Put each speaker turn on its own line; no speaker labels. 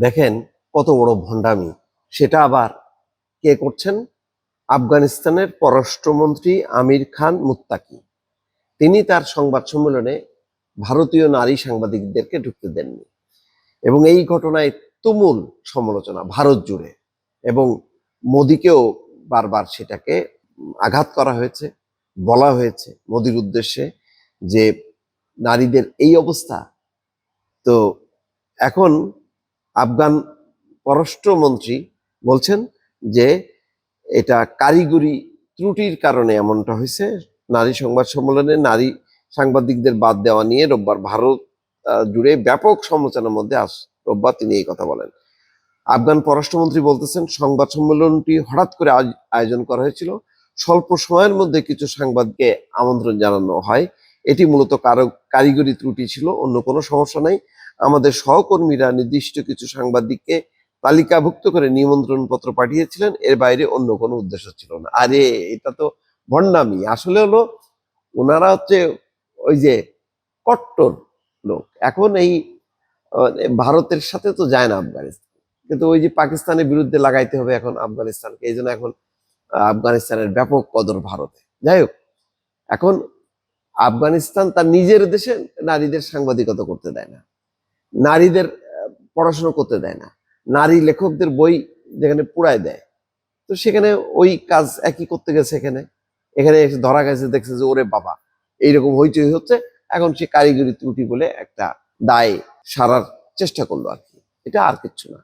দেখেন কত বড় ভণ্ডামি। সেটা আবার কে করছেন? আফগানিস্তানের পররাষ্ট্রমন্ত্রী আমির খান মুত্তাকি। তিনি তার সংবাদ সম্মেলনে ভারতীয় নারী সাংবাদিকদেরকে ঢুকতে দেননি। এবং এই ঘটনায় তুমুল সমালোচনা ভারত জুড়ে। এবং মোদিকেও বারবার সেটাকে আঘাত করা হয়েছে, বলা হয়েছে মোদির উদ্দেশ্যে যে নারীদের এই অবস্থা। তো এখন আফগান পররাষ্ট্রমন্ত্রী বলছেন যে এটা কারিগরি ত্রুটির কারণে এমনটা হয়েছে। নারী সংবাদ সম্মেলনে নারী সাংবাদিকদের বাদ দেওয়া নিয়ে রোববার ভারত জুড়ে ব্যাপক সমালোচনার মধ্যে আস রোববার তিনি এই কথা বলেন। আফগান পররাষ্ট্রমন্ত্রী বলতেছেন, সংবাদ সম্মেলনটি হঠাৎ করে আয়োজ- আয়োজন করা হয়েছিল। স্বল্প সময়ের মধ্যে কিছু সাংবাদিককে আমন্ত্রণ জানানো হয়। এটি মূলত কারও কারিগরি ত্রুটি ছিল, অন্য কোনো সমস্যা নাই। আমাদের সহকর্মীরা নির্দিষ্ট কিছু সাংবাদিককে তালিকাভুক্ত করে নিমন্ত্রণ পত্র পাঠিয়েছিলেন। এর বাইরে অন্য কোনো উদ্দেশ্য ছিল না। আরে, এটা তো ভণ্ডামি। আসলে হলো ওনারা হচ্ছে ওই যে কট্টর লোক। এখন এই ভারতের সাথে তো যায় না আফগানিস্তান। কিন্তু ওই যে পাকিস্তানের বিরুদ্ধে লাগাইতে হবে এখন আফগানিস্তানকে। এই জন্য এখন আফগানিস্তানের ব্যাপক কদর ভারতে। যাই হোক, এখন আফগানিস্তান তার নিজের দেশে নারীদের সাংবাদিকতা করতে দেয় না। নারীদের পড়াশুনো করতে দেয় না। নারী লেখকদের বই যেখানে পুড়ায় দেয়। তো সেখানে ওই কাজ একই করতে গেছে এখানে। এখানে এসে ধরা গেছে দেখছে যে ওরে বাবা, এইরকম হইচই হচ্ছে। এখন সে কারিগরি ত্রুটি বলে একটা দায় সারার চেষ্টা করল আর কি। এটা আর কিচ্ছু না।